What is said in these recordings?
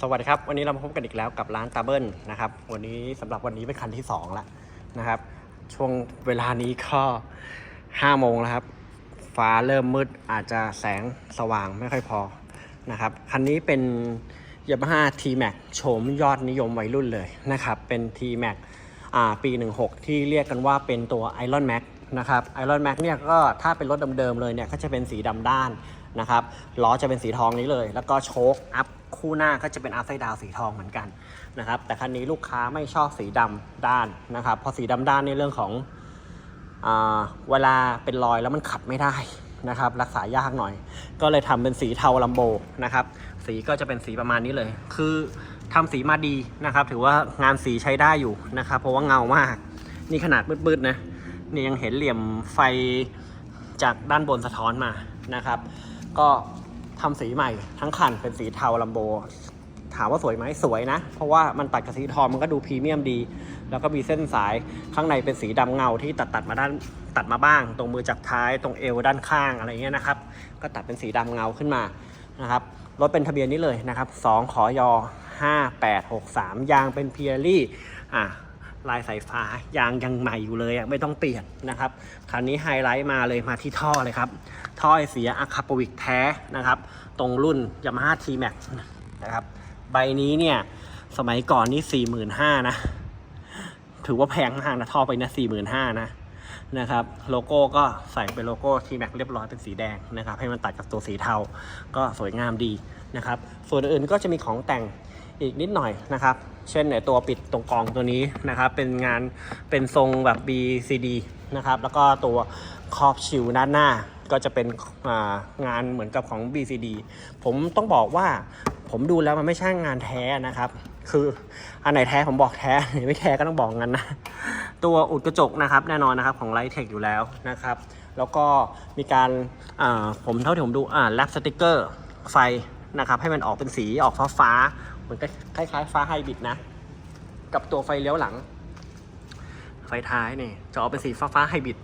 สวัสดีครับ วันนี้เรามาพบกันอีกแล้วกับร้านตาเบิลนะครับ วันนี้สำหรับวันนี้เป็นคันที่2ละนะครับ ช่วงเวลานี้ก็5โมงแล้วครับ ฟ้าเริ่มมืดอาจจะแสงสว่างไม่ค่อยพอนะครับ คันนี้เป็น Yamaha T-Max โฉมยอดนิยมวัยรุ่นเลยนะครับ เป็น T-Max อ่าปี 16 ที่เรียกกันว่าเป็นตัว Iron Max นะครับ Iron Max เนี่ยก็ถ้าเป็นรถเดิมๆเลยเนี่ยก็จะเป็นสีดำด้านนะครับล้อจะเป็นสีทองนี้เลย แล้วก็โชคอัพ คู่หน้าก็จะเป็นอัพไซด์ดาวสีทองเหมือนกันนะครับ แต่คันนี้ลูกค้าไม่ชอบสีดำด้านนะครับเพราะสีดำด้านในเรื่องของอเวลาเป็นรอยแล้วมันขัดไม่ได้นะครับ รักษายากหน่อย ก็เลยทำเป็นสีเทาลัมโบนะครับ สีก็จะเป็นสีประมาณนี้เลย คือทำสีมาดีนะครับ ถือว่างานสีใช้ได้อยู่นะครับ เพราะว่าเงามาก นี่ขนาดมืดๆนะนี่ยังเห็นเหลี่ยมไฟจากด้านบนสะท้อนมานะครับ ก็ ทำสีใหม่ทั้งคันเป็นสีเทาลัมโบ ถามว่าสวยไหมสวยนะ เพราะว่ามันตัดกับสีทองมันก็ดูพรีเมียมดี แล้วก็มีเส้นสายข้างในเป็นสีดำเงาที่ตัดตัดมาด้านตัดมาบ้าง ตรงมือจับท้ายตรงเอวด้านข้างอะไรเงี้ยนะครับ ก็ตัดเป็นสีดำเงาขึ้นมานะครับรถเป็นทะเบียนนี้เลยนะครับ2ขอย5863 ยางเป็นเพียรี่อะ ลายสายฟ้ายางยังใหม่อยู่เลยอะไม่ต้องเปลี่ยนนะครับคันนี้ไฮไลท์มาเลยมาที่ท่อเลยครับ ท่อไอเสียอะคาปวิกแท้นะครับ ตรงรุ่น Yamaha T-Max นะครับ ใบนี้เนี่ยสมัยก่อนนี่สี่หมื่นห้านะ ถือว่าแพงมากนะท่อไปนะสี่หมื่นห้านะนะครับโลโก้ก็ใส่เป็นโลโก้ทีแม็กเรียบร้อยเป็นสีแดงนะครับให้มันตัดกับตัวสีเทาก็สวยงามดีนะครับส่วนอื่นก็จะมีของแต่ง อีกนิดหน่อยนะครับ เช่นเนี่ยตัวปิดตรงกองตัวนี้นะครับ เป็นงานเป็นทรงแบบ BCD นะครับ แล้วก็ตัวครอบชิวด้านหน้าก็จะเป็นงานเหมือนกับของ BCD ผมต้องบอกว่าผมดูแล้วมันไม่ใช่งานแท้นะครับ คืออันไหนแท้ผมบอกแท้อันไหนไม่แท้ก็ต้องบอกงั้นนะ ตัวอุดกระจกนะครับแน่นอนนะครับของไลท์เทคอยู่แล้วนะครับ แล้วก็มีการผมเท่าที่ผมดูอ่าแลปสติกเกอร์ไฟนะครับให้มันออกเป็นสีออกฟ้าฟ้า มือนคล้ายๆ ฟ้าไฮบริดนะ กับตัวไฟเลี้ยวหลัง ไฟท้ายเนี่ยจะออกเป็นสีฟ้าฟ้าไฮบริด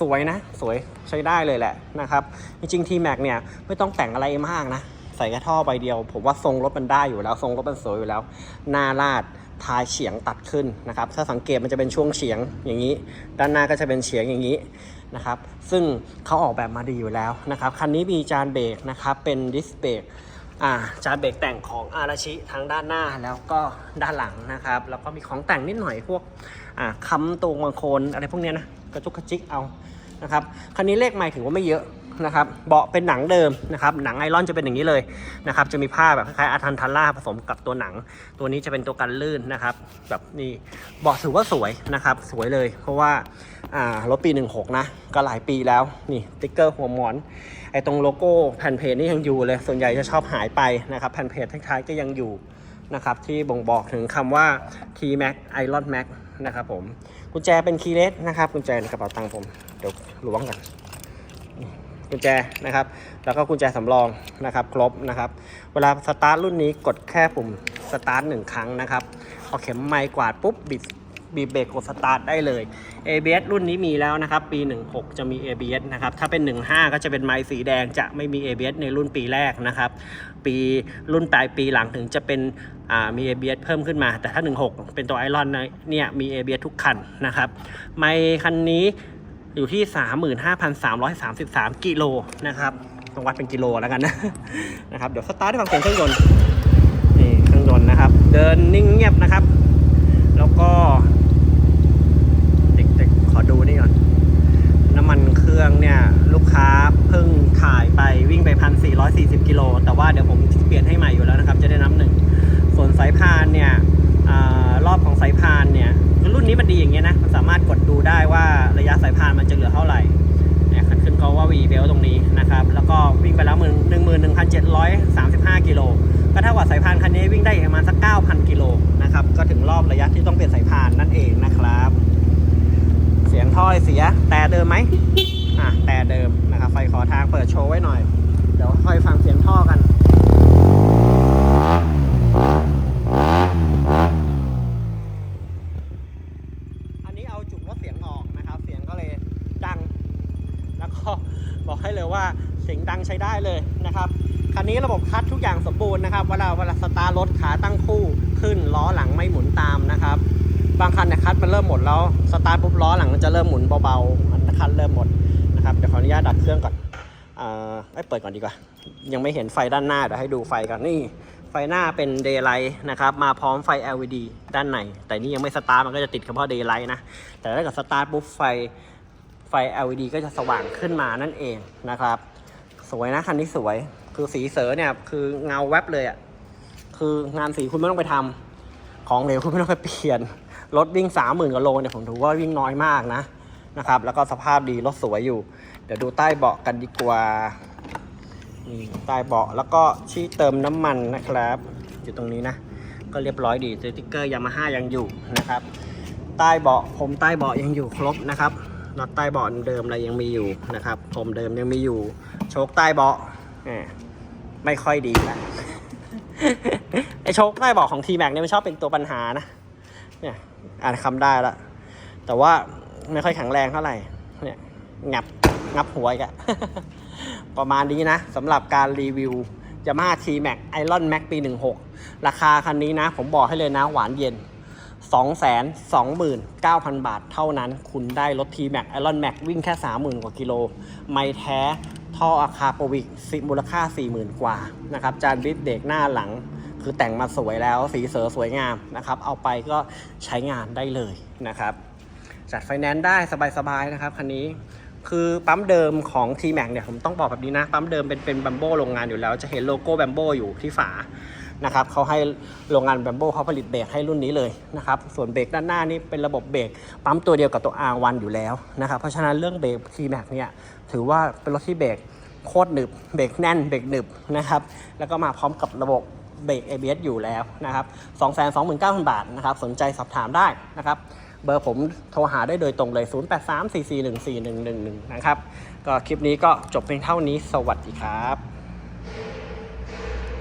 สวยนะ สวยใช้ได้เลยแหละนะครับ จริงๆ T-Max เนี่ย ไม่ต้องแต่งอะไรมากนะ ใส่แค่ท่อใบเดียว ผมว่าทรงรถมันได้อยู่แล้ว ทรงรถมันสวยอยู่แล้ว หน้าลาดท้ายเฉียงตัดขึ้นนะครับ ถ้าสังเกตมันจะเป็นช่วงเฉียงอย่างนี้ ด้านหน้าก็จะเป็นเฉียงอย่างนี้นะครับ ซึ่งเขาออกแบบมาดีอยู่แล้วนะครับ คันนี้มีจานเบรกนะครับ เป็นดิสเบรก จานเบรกแต่งของอาราชิทั้งด้านหน้าแล้วก็ด้านหลังนะครับ แล้วก็มีของแต่งนิดหน่อยพวกอ่าค้ำตรงบางโคนอะไรพวกนี้นะกระจุกกระจิกเอานะครับคันนี้เลขไม่ถือว่าไม่เยอะ นะครับเบาะเป็นหนังเดิมนะครับหนังไอรอนจะเป็นอย่างนี้เลยนะครับจะมีผ้าแบบคล้ายๆอาทันทันล่าผสมกับตัวหนัง ตัวนี้จะเป็นตัวกันลื่นนะครับแบบนี่เบาะถือว่าสวยนะครับสวยเลย เพราะว่าอ่ารถปี 16 นะ ก็หลายปีแล้วนี่ติ๊กเกอร์หัวหมอนไอตรงโลโก้แผ่นเพจนี่ยังอยู่เลย ส่วนใหญ่จะชอบหายไปนะครับแผ่นเพจท้ายๆก็ยังอยู่นะครับที่บ่งบอกถึงคำว่า T Max Iron Max นะครับผมกุญแจเป็นคีย์เลสนะครับกุญแจในกระเป๋าตังค์ผม เดี๋ยวล้วงกัน กุญแจนะครับ แล้วก็กุญแจสำรองนะครับ ครบนะครับ เวลาสตาร์ทรุ่นนี้กดแค่ปุ่มสตาร์ทหนึ่งครั้งนะครับพอเข็มไม้กวาดปุ๊บบิดบีเบรกกดสตาร์ทได้เลย ABS รุ่นนี้มีแล้วนะครับ ปี 16 จะมี ABS นะครับ ถ้าเป็น 15 ก็จะเป็นไม้สีแดงจะไม่มี ABS ในรุ่นปีแรกนะครับ ปีรุ่นปลายปีหลังถึงจะเป็นมี ABS เพิ่มขึ้นมา แต่ถ้า 16 เป็นตัวไอรอนเนี่ยมี ABS ทุกคันนะครับ ไมค์คันนี้ อยู่ที่ 35,333 กิโลนะครับต้องวัดเป็นกิโลแล้วกันนะนะครับเดี๋ยวสตาร์ทให้ฟังเสียงเครื่องยนต์นี่เครื่องยนต์นะครับ เดินนิ่งเงียบนะครับ แล้วก็เด็กๆขอดูนี่ก่อน น้ำมันเครื่องเนี่ยลูกค้าเพิ่งถ่ายไปวิ่งไปพันสี่กิโล แต่ว่าเดี๋ยวผมเปลี่ยนให้ใหม่อยู่แล้วนะครับ จะได้น้ำหนึ่ง ส่วนสายพานเนี่ยอารอบของสายพานเนี่ยคือรุ่นนี้มันดีอย่างเงี้ยนะ มันสามารถกดดูได้ว่าระยะสายพานมันจะเหลือเท่าไหร่เนี่ยคันขึ้นเขาว่าวีเบลตรงนี้นะครับ แล้วก็วิ่งไปแล้วหมื่นหนึ่งหมื่นหนึ่งพันเจ็ดร้อยสามสิบห้ากิโล ก็เท่ากับสายพานคันนี้วิ่งได้ประมาณสักเก้าพันกิโลนะครับ ก็ถึงรอบระยะที่ต้องเปลี่ยนสายพานนั่นเองนะครับ เสียงถ้อยเสีย แต่เดิมไหมอะแต่เดิมนะครับ ไฟขอทางเปิดโชว์ไว้หน่อย เดี๋ยวค่อยฟังเสียงท่อกัน อันนี้เอาจุกลดเสียงออกนะครับ เสียงก็เลยดัง แล้วก็บอกให้ เลยว่าเสียงดังใช้ได้เลยนะครับคันนี้ระบบคลัตช์ทุกอย่างสมบูรณ์นะครับเวลาเวลาสตาร์ทรถขาตั้งคู่ขึ้นล้อหลังไม่หมุนตามนะครับบางคันเนี่ยคลัตช์มันเริ่มหมดแล้วสตาร์ทปุ๊บล้อหลังมันจะเริ่มหมุนเบาๆมันคันเริ่มหมดนะครับเดี๋ยวขออนุญาตดับเครื่องก่อนเอ่อไม่เปิดก่อนดีกว่า ยังไม่เห็นไฟด้านหน้าเดี๋ยวให้ดูไฟก่อนนี่ไฟหน้าเป็น daylight นะครับมาพร้อมไฟ LED ด้านในแต่นี่ยังไม่สตาร์ทมันก็จะติดเฉพาะ daylight นะแต่ถ้าเกิดสตาร์ทปุ๊บไฟไฟ LED ก็จะสว่างขึ้นมานั่นเองนะครับ สวยนะคันนี้สวย คือสีเสือเนี่ย คือเงาแวบเลยอะ่ะ คืองานสีคุณไม่ต้องไปทำของเหลวคุณไม่ต้องไปเปลี่ยน รถวิ่งสามหมื่นกว่าโลเนี่ยผมถือว่าวิ่งน้อยมากนะนะครับ แล้วก็สภาพดีรถสวยอยู่ เดี๋ยวดูใต้เบาะกันดีกว่านี่ใต้เบาะแล้วก็ที่เติมน้ำมันนะครับ อยู่ตรงนี้นะ ก็เรียบร้อยดีสติ๊กเกอร์ยามาฮ่ายังอยู่นะครับ ใต้เบาะผมใต้เบาะยังอยู่ครบนะครับ น็อตใต้เบาะเดิมอะไรยังมีอยู่นะครับผมเดิมยังมีอยู่ โชคใต้เบาะแหมไม่ค่อยดีแล้วไอโชคใต้เบาะของทีแม็กเนี่ยมันชอบเป็นตัวปัญหานะเนี่ยอ่านคำได้ละแต่ว่าไม่ค่อยแข็งแรงเท่าไหร่เนี่ยงับงับหัวอีกอะประมาณนี้นะสำหรับการรีวิว Yamaha T-Max Iron Max ปี 16 ราคาคันนี้นะ ผมบอกให้เลยนะ หวานเย็น 229,000 บาทเท่านั้น คุณได้รถ T-Max Iron Max วิ่งแค่ 30,000 กว่ากิโล ไม่แท้ท่ออาคาโปวิกมูลค่า 40,000 กว่านะครับ จานบิดเด็กหน้าหลัง คือแต่งมาสวยแล้วสีเสือสวยงามนะครับ เอาไปก็ใช้งานได้เลยนะครับ จัดไฟแนนซ์ได้สบายๆนะครับคันนี้คือปั๊มเดิมของ T-Max เนี่ยผมต้องบอกแบบนี้นะ ปั๊มเดิมเป็นเป็นบัมโบโรงงานอยู่แล้ว จะเห็นโลโก้แบมโบอยู่ที่ฝา นะครับเขาให้โรงงานแบมโบเขาผลิตเบรกให้รุ่นนี้เลยนะครับส่วนเบรกด้านหน้านี่เป็นระบบเบรกปั๊มตัวเดียวกับตัว R1 อยู่แล้วนะครับเพราะฉะนั้นเรื่องเบรก T-Max เนี่ยถือว่าเป็นรถที่เบรกโคตรหนึบเบรกแน่นเบรกหนึบนะครับแล้วก็มาพร้อมกับระบบเบรก ABS อยู่แล้วนะครับ229,000 บาทนะครับสนใจสอบถามได้นะครับเบอร์ผมโทรหาได้โดยตรงเลย 0834414111 นะครับ ก็คลิปนี้ก็จบเพียงเท่านี้ สวัสดีครับ